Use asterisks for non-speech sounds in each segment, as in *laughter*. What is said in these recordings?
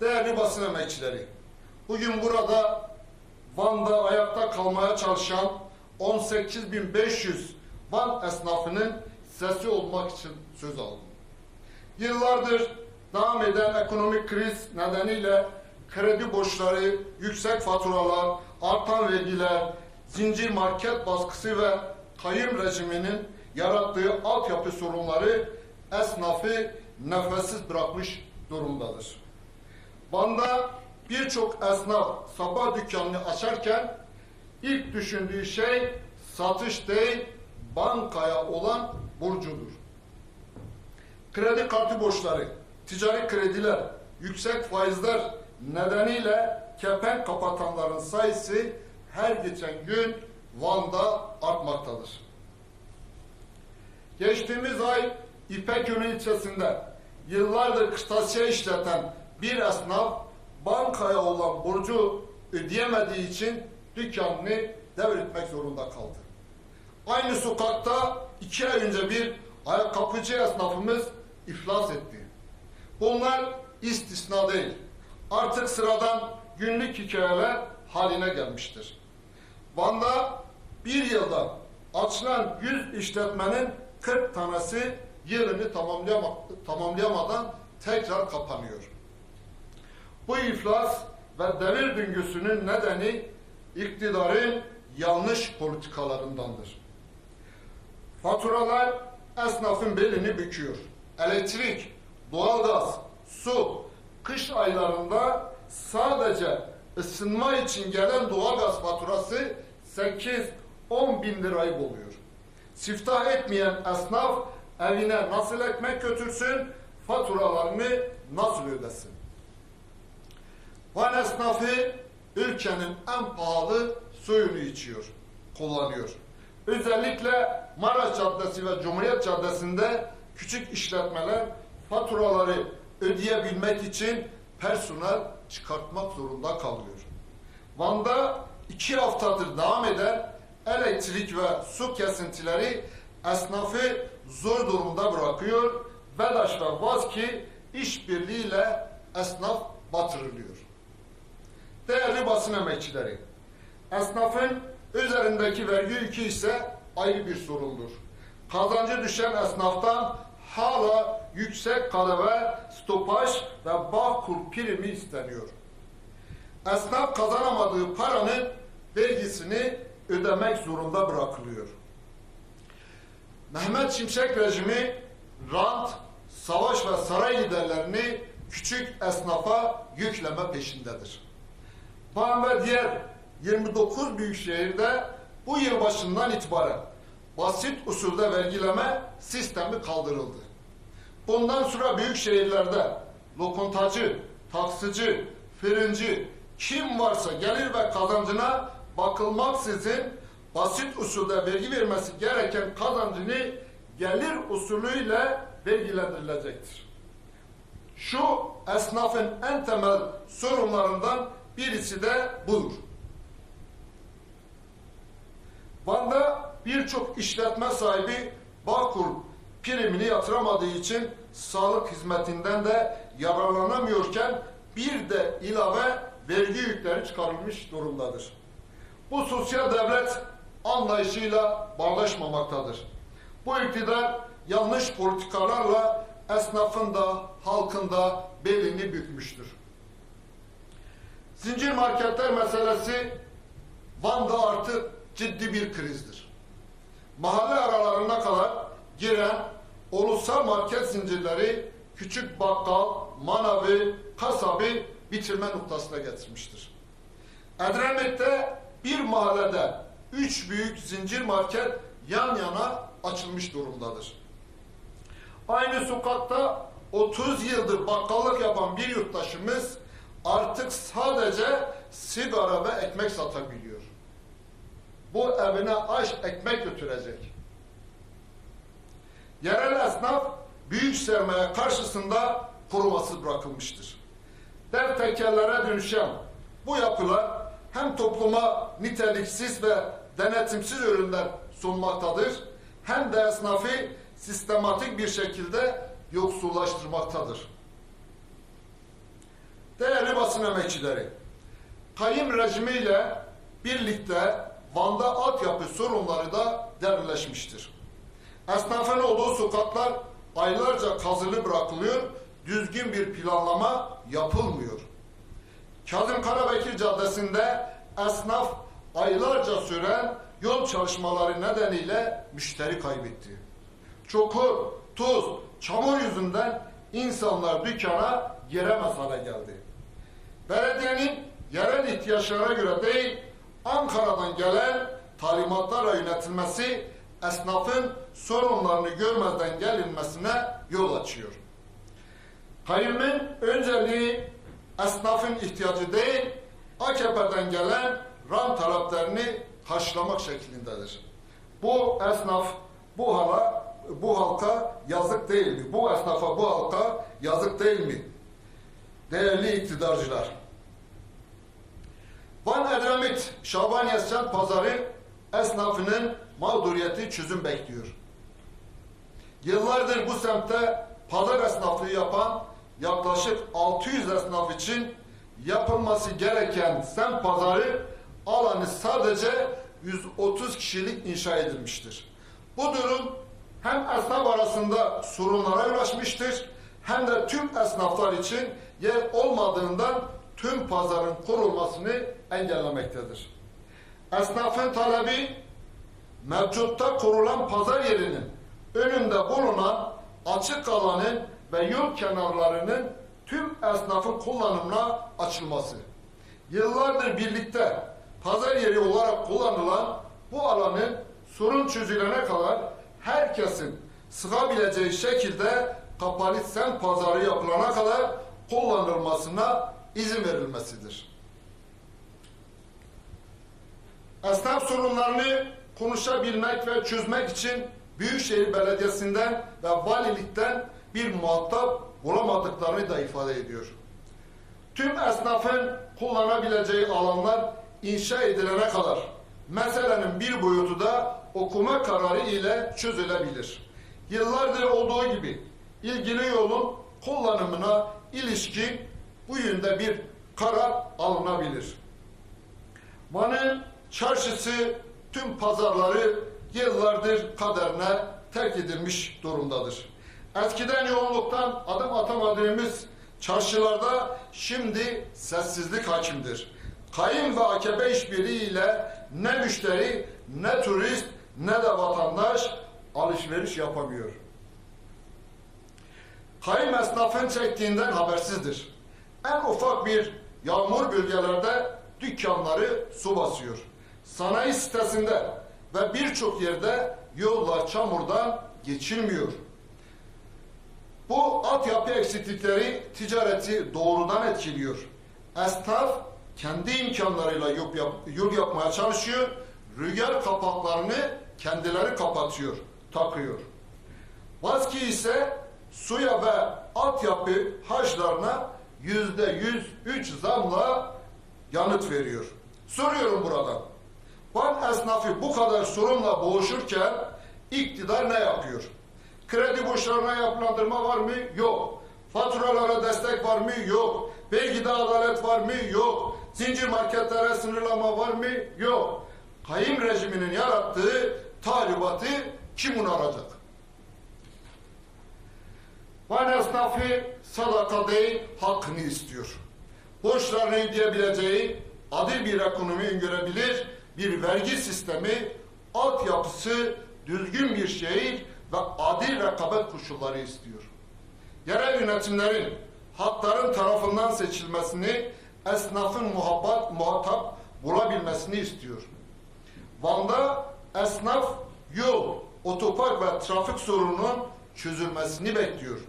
Değerli basın emekçileri, bugün burada Van'da ayakta kalmaya çalışan 18.500 Van esnafının sesi olmak için söz aldım. Yıllardır devam eden ekonomik kriz nedeniyle kredi borçları, yüksek faturalar, artan vergiler, zincir market baskısı ve kayım rejiminin yarattığı altyapı sorunları esnafı nefessiz bırakmış durumdadır. Van'da birçok esnaf sabah dükkanını açarken ilk düşündüğü şey satış değil bankaya olan borcudur. Kredi kartı borçları, ticari krediler, yüksek faizler nedeniyle kepenk kapatanların sayısı her geçen gün Van'da artmaktadır. Geçtiğimiz ay İpekönü ilçesinde yıllardır kırtasiye işleten bir esnaf bankaya olan borcu ödeyemediği için dükkanını devretmek zorunda kaldı. Aynı sokakta iki ay önce bir ayakkabıcı esnafımız iflas etti. Bunlar istisna değil. Artık sıradan günlük hikayeler haline gelmiştir. Van'da bir yılda açılan 100 işletmenin 40 tanesi tamamlayama, tamamlayamadan tekrar kapanıyor. Bu iflas ve devir döngüsünün nedeni iktidarın yanlış politikalarındandır. Faturalar esnafın belini büküyor. Elektrik, doğalgaz, su, kış aylarında sadece ısınma için gelen doğalgaz faturası 8-10 bin lirayı buluyor. Siftah etmeyen esnaf evine nasıl ekmek götürsün, faturalarını nasıl ödesin? Van esnafı ülkenin en pahalı suyunu içiyor, kullanıyor. Özellikle Maraş Caddesi ve Cumhuriyet Caddesi'nde küçük işletmeler faturaları ödeyebilmek için personel çıkartmak zorunda kalıyor. Van'da iki haftadır devam eden elektrik ve su kesintileri esnafı zor durumda bırakıyor. BEDAŞ ve VASKİ işbirliğiyle esnaf batırılıyor. Değerli basın emekçileri, esnafın üzerindeki vergi yükü ise ayrı bir sorundur. Kazancı düşen esnaftan hala yüksek kademe, stopaj ve bağkur primi isteniyor. Esnaf kazanamadığı paranın vergisini ödemek zorunda bırakılıyor. Mehmet Şimşek rejimi rant, savaş ve saray liderlerini küçük esnafa yükleme peşindedir. Van ve diğer 29 büyük şehirde bu yıl başından itibaren basit usulde vergileme sistemi kaldırıldı. Bundan sonra büyük şehirlerde lokontacı, taksici, fırıncı kim varsa gelir ve kazancına bakılmaksızın basit usulde vergi vermesi gereken kazancını gelir usulüyle vergilendirilecektir. Şu esnafın en temel sorunlarından birisi de budur. Van'da birçok işletme sahibi Bağkur primini yatıramadığı için sağlık hizmetinden de yararlanamıyorken bir de ilave vergi yükleri çıkarılmış durumdadır. Bu sosyal devlet anlayışıyla bağdaşmamaktadır. Bu iktidar yanlış politikalarla esnafın da halkın da belini bükmüştür. Zincir marketler meselesi Van'da artık ciddi bir krizdir. Mahalle aralarına kadar giren ulusal market zincirleri küçük bakkal, manavı, kasabı bitirme noktasına getirmiştir. Edremit'te bir mahallede üç büyük zincir market yan yana açılmış durumdadır. Aynı sokakta 30 yıldır bakkallık yapan bir yurttaşımız artık sadece sigara ve ekmek satabiliyor. Bu evine aş ekmek götürecek. Yerel esnaf büyük sermaye karşısında korumasız bırakılmıştır. Dev tekerlere dönüşen bu yapılar hem topluma niteliksiz ve denetimsiz ürünler sunmaktadır hem de esnafı sistematik bir şekilde yoksullaştırmaktadır. Değerli basın emekçileri kayım rejimiyle birlikte Van'da altyapı sorunları da derinleşmiştir. Esnafın olduğu sokaklar aylarca kazılı bırakılıyor, düzgün bir planlama yapılmıyor. Kazım Karabekir Caddesi'nde esnaf aylarca süren yol çalışmaları nedeniyle müşteri kaybetti. Çukur, tuz, çamur yüzünden insanlar dükkana giremez hale geldi. Belediyenin yerel ihtiyaçlara göre değil, Ankara'dan gelen talimatlarla yönetilmesi esnafın sorunlarını görmezden gelinmesine yol açıyor. Kayyumun önceliği esnafın ihtiyacı değil, AKP'den gelen rant taleplerini karşılamak şeklindedir. Bu esnaf bu hala bu halka yazık değil mi? Bu esnafa bu halka yazık değil mi? Değerli iktidarcılar. Van Edremit Şaban Yesen Pazarı esnafının mağduriyeti çözüm bekliyor. Yıllardır bu semtte pazar esnaflığı yapan yaklaşık 600 esnaf için yapılması gereken semt pazarı alanı sadece 130 kişilik inşa edilmiştir. Bu durum hem esnaf arasında sorunlara yol açmıştır hem de tüm esnaflar için yer olmadığından tüm pazarın kurulmasını engellemektedir. Esnafın talebi mevcutta kurulan pazar yerinin önünde bulunan açık alanın ve yol kenarlarının tüm esnafın kullanımına açılması. Yıllardır birlikte pazar yeri olarak kullanılan bu alanın sorun çözülene kadar herkesin sığabileceği şekilde kapalı semt pazarı yapılana kadar kullanılmasına izin verilmesidir. Esnaf sorunlarını konuşabilmek ve çözmek için Büyükşehir Belediyesi'nden ve valilikten bir muhatap bulamadıklarını da ifade ediyor. Tüm esnafın kullanabileceği alanlar inşa edilene kadar meselenin bir boyutu da okuma kararı ile çözülebilir. Yıllardır olduğu gibi ilgili yolun kullanımına ilişkin bu yönde bir karar alınabilir. Van'ın çarşısı tüm pazarları yıllardır kaderine terk edilmiş durumdadır. Eskiden yoğunluktan adım atamadığımız çarşılarda şimdi sessizlik hakimdir. Kayın ve AKP işbirliğiyle ne müşteri, ne turist, ne de vatandaş alışveriş yapamıyor. Kayın esnafın çektiğinden habersizdir. En ufak bir yağmur bölgelerde dükkanları su basıyor. Sanayi sitesinde ve birçok yerde yollar çamurdan geçilmiyor. Bu altyapı eksiklikleri ticareti doğrudan etkiliyor. Esnaf kendi imkanlarıyla yol, yap, yol yapmaya çalışıyor. Rüzgar kapaklarını kendileri kapatıyor, takıyor. Vaski ise suya ve altyapı harçlarına yüzde yüz üç zamla yanıt veriyor. Soruyorum buradan. Van esnafı bu kadar sorunla boğuşurken iktidar ne yapıyor? Kredi borçlarına yapılandırma var mı? Yok. Faturalara destek var mı? Yok. Vergide adalet var mı? Yok. Zincir marketlere sınırlama var mı? Yok. Kayım rejiminin yarattığı tahribatı kim onaracak? Van esnafı sadaka değil hakkını istiyor. Borçlarını ödeyebileceği adil bir ekonomi öngörebilir, bir vergi sistemi, altyapısı düzgün bir şehir ve adil rekabet koşulları istiyor. Yerel yönetimlerin hakların tarafından seçilmesini esnafın muhabbat, muhatap bulabilmesini istiyor. Van'da esnaf yol, otopark ve trafik sorununun çözülmesini bekliyor.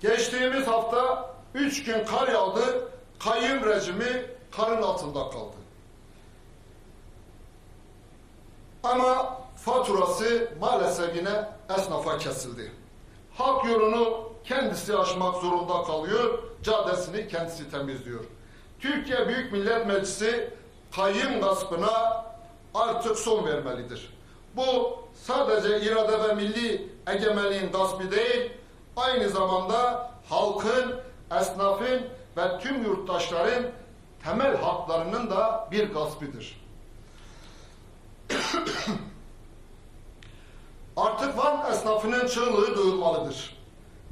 Geçtiğimiz hafta üç gün kar yağdı, kayyum rejimi karın altında kaldı. Ama faturası maalesef yine esnafa kesildi. Halk yolunu kendisi aşmak zorunda kalıyor, caddesini kendisi temizliyor. Türkiye Büyük Millet Meclisi kayyum gaspına artık son vermelidir. Bu sadece irade ve milli egemenliğin gaspı değil, aynı zamanda halkın, esnafın ve tüm yurttaşların temel haklarının da bir gaspidir. *coughs* Artık Van esnafının çığlığı duyulmalıdır.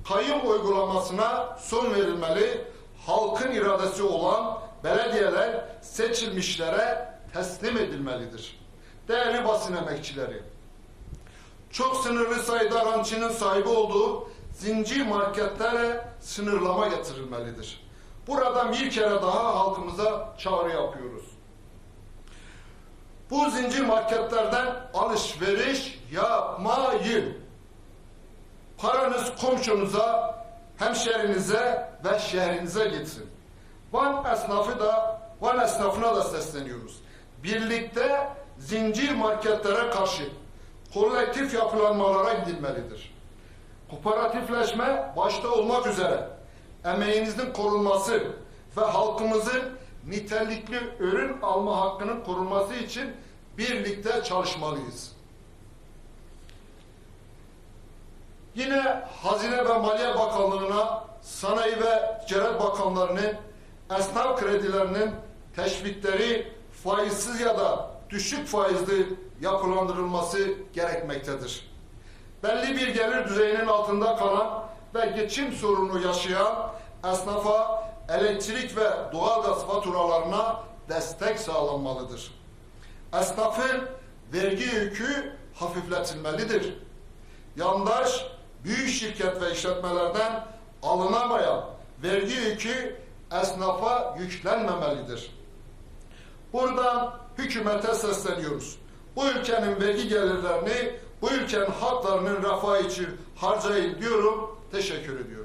Kayyum uygulamasına son verilmeli, halkın iradesi olan belediyeler seçilmişlere teslim edilmelidir. Değerli basın emekçileri, çok sınırlı sayıda rançının sahibi olduğu zincir marketlere sınırlama getirilmelidir. Buradan bir kere daha halkımıza çağrı yapıyoruz. Bu zincir marketlerden alışveriş yapmayın. Paranız komşunuza, hemşerinize ve şehrinize gitsin. Van esnafı da, Van esnafına da sesleniyoruz. Birlikte zincir marketlere karşı kolektif yapılanmalara gidilmelidir. Kooperatifleşme başta olmak üzere emeğinizin korunması ve halkımızın nitelikli ürün alma hakkının korunması için birlikte çalışmalıyız. Yine Hazine ve Maliye Bakanlığı'na Sanayi ve Ticaret Bakanlarının esnaf kredilerinin teşvikleri faizsiz ya da düşük faizli yapılandırılması gerekmektedir. Belli bir gelir düzeyinin altında kalan ve geçim sorunu yaşayan esnafa elektrik ve doğalgaz faturalarına destek sağlanmalıdır. Esnafın vergi yükü hafifletilmelidir. Yandaş, büyük şirket ve işletmelerden alınamayan vergi yükü esnafa yüklenmemelidir. Buradan hükümete sesleniyoruz. Bu ülkenin vergi gelirlerini, bu ülkenin halklarının refahı için harcayın diyorum. Teşekkür ediyorum.